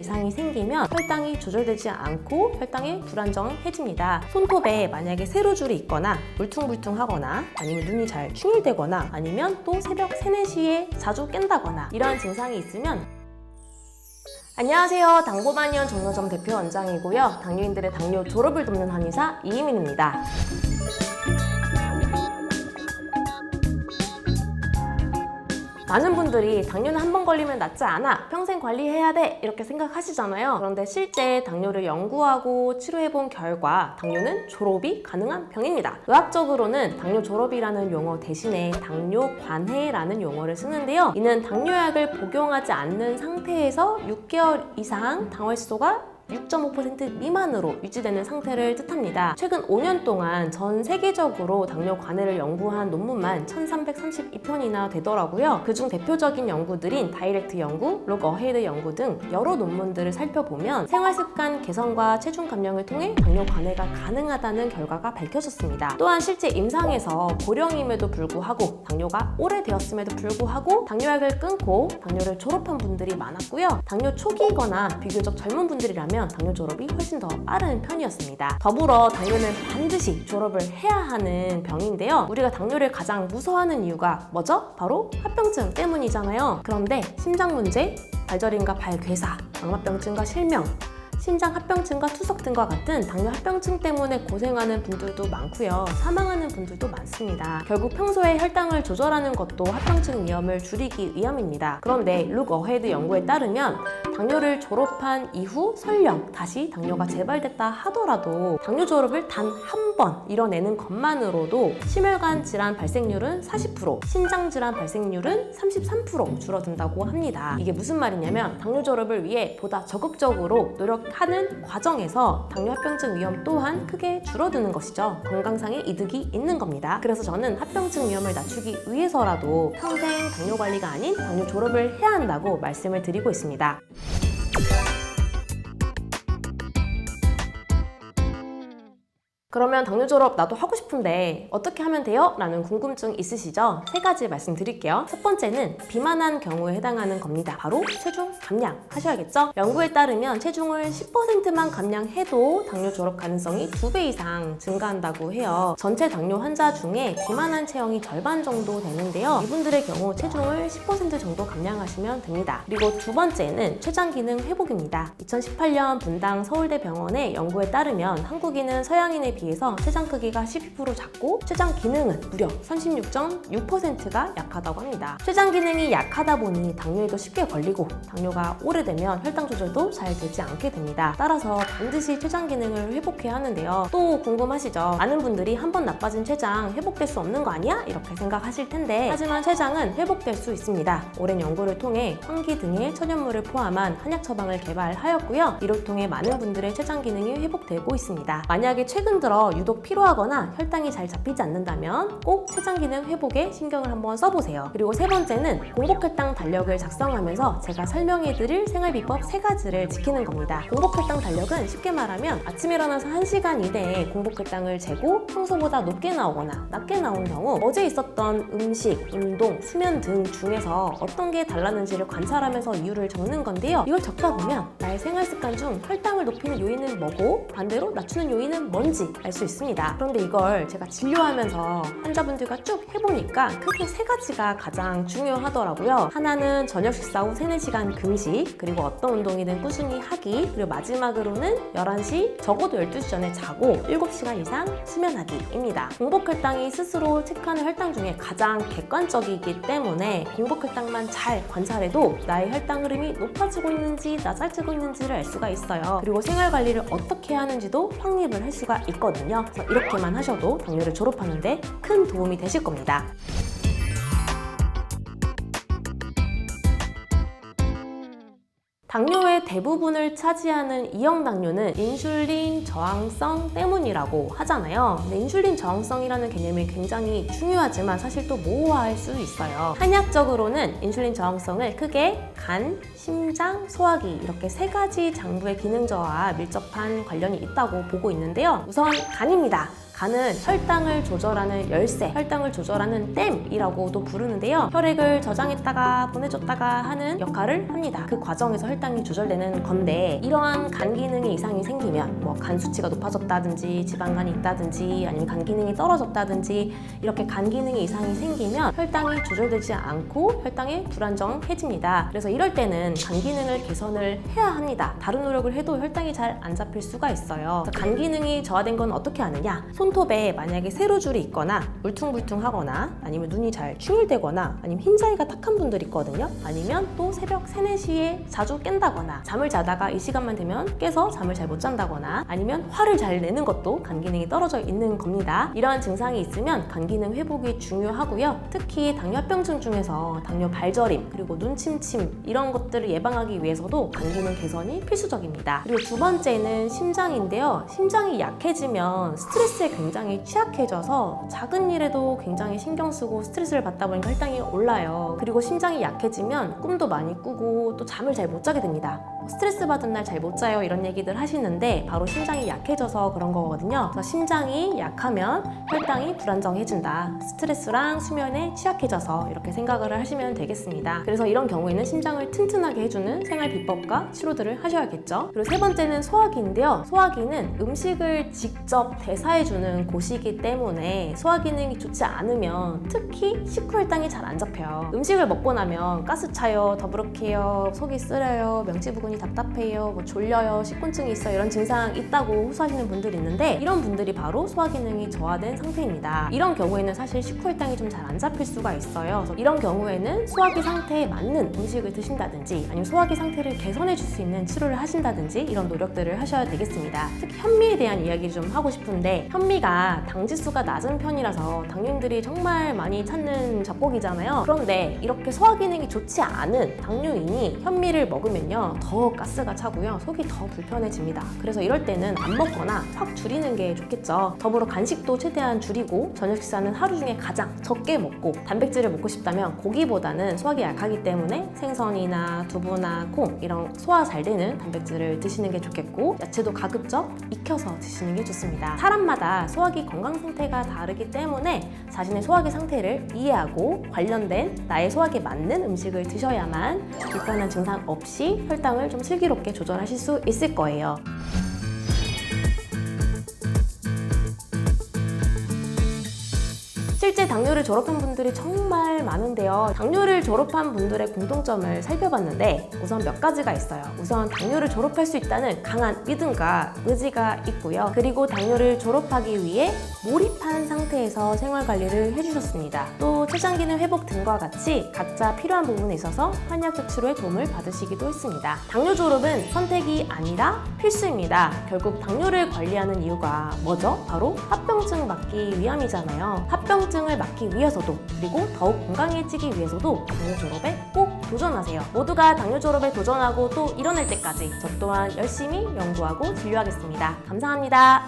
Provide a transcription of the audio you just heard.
이상이 생기면 혈당이 조절되지 않고 혈당이 불안정해집니다. 손톱에 만약에 세로줄이 있거나 울퉁불퉁하거나 아니면 눈이 잘 충혈되거나 아니면 또 새벽 3, 4시에 자주 깬다거나 이러한 증상이 있으면 안녕하세요. 당고마니언 종로점 대표 원장이고요. 당뇨인들의 당뇨 졸업을 돕는 한의사 이희민입니다. 많은 분들이 당뇨는 한 번 걸리면 낫지 않아. 평생 관리해야 돼. 이렇게 생각하시잖아요. 그런데 실제 당뇨를 연구하고 치료해본 결과 당뇨는 졸업이 가능한 병입니다. 의학적으로는 당뇨 졸업이라는 용어 대신에 당뇨 관해라는 용어를 쓰는데요. 이는 당뇨약을 복용하지 않는 상태에서 6개월 이상 당활수소가 6.5% 미만으로 유지되는 상태를 뜻합니다. 최근 5년 동안 전 세계적으로 당뇨 관해를 연구한 논문만 1332편이나 되더라고요. 그중 대표적인 연구들인 다이렉트 연구, 록 어헤이드 연구 등 여러 논문들을 살펴보면 생활습관 개선과 체중 감량을 통해 당뇨 관해가 가능하다는 결과가 밝혀졌습니다. 또한 실제 임상에서 고령임에도 불구하고 당뇨가 오래되었음에도 불구하고 당뇨약을 끊고 당뇨를 졸업한 분들이 많았고요. 당뇨 초기거나 비교적 젊은 분들이라면 당뇨 졸업이 훨씬 더 빠른 편이었습니다. 더불어 당뇨는 반드시 졸업을 해야 하는 병인데요. 우리가 당뇨를 가장 무서워하는 이유가 뭐죠? 바로 합병증 때문이잖아요. 그런데 심장 문제, 발저림과 발괴사, 악마병증과 실명, 심장 합병증과 투석 등과 같은 당뇨 합병증 때문에 고생하는 분들도 많고요. 사망하는 분들도 많습니다. 결국 평소에 혈당을 조절하는 것도 합병증 위험을 줄이기 위함입니다. 그런데 룩 어헤드 연구에 따르면 당뇨를 졸업한 이후 설령 다시 당뇨가 재발됐다 하더라도 당뇨 졸업을 단 한 번 이뤄내는 것만으로도 심혈관 질환 발생률은 40%, 신장 질환 발생률은 33% 줄어든다고 합니다. 이게 무슨 말이냐면 당뇨 졸업을 위해 보다 적극적으로 노력하는 과정에서 당뇨 합병증 위험 또한 크게 줄어드는 것이죠. 건강상의 이득이 있는 겁니다. 그래서 저는 합병증 위험을 낮추기 위해서라도 평생 당뇨 관리가 아닌 당뇨 졸업을 해야 한다고 말씀을 드리고 있습니다. 그러면 당뇨 졸업 나도 하고 싶은데 어떻게 하면 돼요? 라는 궁금증 있으시죠? 세 가지 말씀드릴게요. 첫 번째는 비만한 경우에 해당하는 겁니다. 바로 체중 감량 하셔야겠죠? 연구에 따르면 체중을 10%만 감량해도 당뇨 졸업 가능성이 2배 이상 증가한다고 해요. 전체 당뇨 환자 중에 비만한 체형이 절반 정도 되는데요. 이분들의 경우 체중을 10% 정도 감량하시면 됩니다. 그리고 두 번째는 췌장 기능 회복입니다. 2018년 분당 서울대병원의 연구에 따르면 한국인은 서양인에 비해 비해서 췌장 크기가 12% 작고 췌장 기능은 무려 36.6%가 약하다고 합니다. 췌장 기능이 약하다 보니 당뇨에도 쉽게 걸리고 당뇨가 오래되면 혈당 조절도 잘 되지 않게 됩니다. 따라서 반드시 췌장 기능을 회복해야 하는데요. 또 궁금하시죠? 많은 분들이 한 번 나빠진 췌장 회복될 수 없는 거 아니야? 이렇게 생각하실 텐데 하지만 췌장은 회복될 수 있습니다. 오랜 연구를 통해 환기 등의 천연물을 포함한 한약 처방을 개발하였고요. 이를 통해 많은 분들의 췌장 기능이 회복되고 있습니다. 만약에 최근 들어 유독 피로하거나 혈당이 잘 잡히지 않는다면 꼭 췌장 기능 회복에 신경을 한번 써보세요. 그리고 세 번째는 공복혈당 달력을 작성하면서 제가 설명해드릴 생활비법 세 가지를 지키는 겁니다. 공복혈당 달력은 쉽게 말하면 아침에 일어나서 1시간 이내에 공복혈당을 재고 평소보다 높게 나오거나 낮게 나온 경우 어제 있었던 음식, 운동, 수면 등 중에서 어떤 게 달랐는지를 관찰하면서 이유를 적는 건데요. 이걸 적다 보면 나의 생활 습관 중 혈당을 높이는 요인은 뭐고 반대로 낮추는 요인은 뭔지 알 수 있습니다. 그런데 이걸 제가 진료하면서 환자분들과 쭉 해보니까 크게 세 가지가 가장 중요하더라고요. 하나는 저녁 식사 후 3, 4시간 금식, 그리고 어떤 운동이든 꾸준히 하기, 그리고 마지막으로는 11시, 적어도 12시 전에 자고 7시간 이상 수면하기입니다. 공복 혈당이 스스로 체크하는 혈당 중에 가장 객관적이기 때문에 공복 혈당만 잘 관찰해도 나의 혈당 흐름이 높아지고 있는지 낮아지고 있는지를 알 수가 있어요. 그리고 생활 관리를 어떻게 하는지도 확립을 할 수가 있거든요. 그래서 이렇게만 하셔도 당뇨를 졸업하는데 큰 도움이 되실 겁니다. 당뇨의 대부분을 차지하는 이형 당뇨는 인슐린 저항성 때문이라고 하잖아요. 근데 인슐린 저항성이라는 개념이 굉장히 중요하지만 사실 또 모호할 수 있어요. 한약적으로는 인슐린 저항성을 크게 간, 심장, 소화기 이렇게 세 가지 장부의 기능 저하와 밀접한 관련이 있다고 보고 있는데요. 우선 간입니다. 간은 혈당을 조절하는 열쇠, 혈당을 조절하는 댐이라고도 부르는데요. 혈액을 저장했다가 보내줬다가 하는 역할을 합니다. 그 과정에서 혈당이 조절되는 건데 이러한 간 기능에 이상이 생기면 뭐 간 수치가 높아졌다든지 지방간이 있다든지 아니면 간 기능이 떨어졌다든지 이렇게 간 기능에 이상이 생기면 혈당이 조절되지 않고 혈당이 불안정해집니다. 그래서 이럴 때는 간 기능을 개선을 해야 합니다. 다른 노력을 해도 혈당이 잘 안 잡힐 수가 있어요. 간 기능이 저하된 건 어떻게 하느냐? 손톱에 만약에 세로줄이 있거나 울퉁불퉁하거나 아니면 눈이 잘 충혈되거나 아니면 흰자위가 탁한 분들 있거든요. 아니면 또 새벽 3, 4시에 자주 깬다거나 잠을 자다가 이 시간만 되면 깨서 잠을 잘 못 잔다거나 아니면 화를 잘 내는 것도 간 기능이 떨어져 있는 겁니다. 이러한 증상이 있으면 간 기능 회복이 중요하고요. 특히 당뇨합병증 중에서 당뇨 발저림 그리고 눈침침 이런 것들을 예방하기 위해서도 간 기능 개선이 필수적입니다. 그리고 두 번째는 심장인데요. 심장이 약해지면 스트레스에 굉장히 취약해져서 작은 일에도 굉장히 신경 쓰고 스트레스를 받다 보니까 혈당이 올라요. 그리고 심장이 약해지면 꿈도 많이 꾸고 또 잠을 잘 못 자게 됩니다. 스트레스 받은 날 잘 못 자요 이런 얘기들 하시는데 바로 심장이 약해져서 그런 거거든요. 그래서 심장이 약하면 혈당이 불안정해진다. 스트레스랑 수면에 취약해져서 이렇게 생각을 하시면 되겠습니다. 그래서 이런 경우에는 심장을 튼튼하게 해주는 생활 비법과 치료들을 하셔야겠죠. 그리고 세 번째는 소화기인데요. 소화기는 음식을 직접 대사해주는 곳이기 때문에 소화 기능이 좋지 않으면 특히 식후 혈당이 잘 안 잡혀요. 음식을 먹고 나면 가스 차요, 더부룩해요, 속이 쓰려요, 명치 부근이 답답해요, 뭐 졸려요, 식곤증이 있어 이런 증상 있다고 호소하시는 분들이 있는데 이런 분들이 바로 소화 기능이 저하된 상태입니다. 이런 경우에는 사실 식후 혈당이 좀 잘 안 잡힐 수가 있어요. 그래서 이런 경우에는 소화기 상태에 맞는 음식을 드신다든지 아니면 소화기 상태를 개선해 줄 수 있는 치료를 하신다든지 이런 노력들을 하셔야 되겠습니다. 특히 현미에 대한 이야기를 좀 하고 싶은데 현미가 당 지수가 낮은 편이라서 당뇨인들이 정말 많이 찾는 잡곡이잖아요. 그런데 이렇게 소화 기능이 좋지 않은 당뇨인이 현미를 먹으면요 더 가스가 차고요 속이 더 불편해집니다. 그래서 이럴 때는 안 먹거나 확 줄이는 게 좋겠죠. 더불어 간식도 최대한 줄이고 저녁 식사는 하루 중에 가장 적게 먹고 단백질을 먹고 싶다면 고기보다는 소화기 약하기 때문에 생선이나 두부나 콩 이런 소화 잘 되는 단백질을 드시는 게 좋겠고 야채도 가급적 익혀서 드시는 게 좋습니다. 사람마다 소화기 건강 상태가 다르기 때문에 자신의 소화기 상태를 이해하고 관련된 나의 소화기에 맞는 음식을 드셔야만 불편한 증상 없이 혈당을 좀 슬기롭게 조절하실 수 있을 거예요. 실제 당뇨를 졸업한 분들이 정말 많은데요. 당뇨를 졸업한 분들의 공통점을 살펴봤는데 우선 몇 가지가 있어요. 우선 당뇨를 졸업할 수 있다는 강한 믿음과 의지가 있고요. 그리고 당뇨를 졸업하기 위해 몰입한 상태에서 생활 관리를 해주셨습니다. 또 췌장 기능 회복 등과 같이 각자 필요한 부분에 있어서 한약적 치료에 도움을 받으시기도 했습니다. 당뇨 졸업은 선택이 아니라 필수입니다. 결국 당뇨를 관리하는 이유가 뭐죠? 바로 합병증 막기 위함이잖아요. 합병증을 막기 위해서도 그리고 더욱 건강해지기 위해서도 당뇨 졸업에 꼭 도전하세요. 모두가 당뇨 졸업에 도전하고 또 일어날 때까지 저 또한 열심히 연구하고 진료하겠습니다. 감사합니다.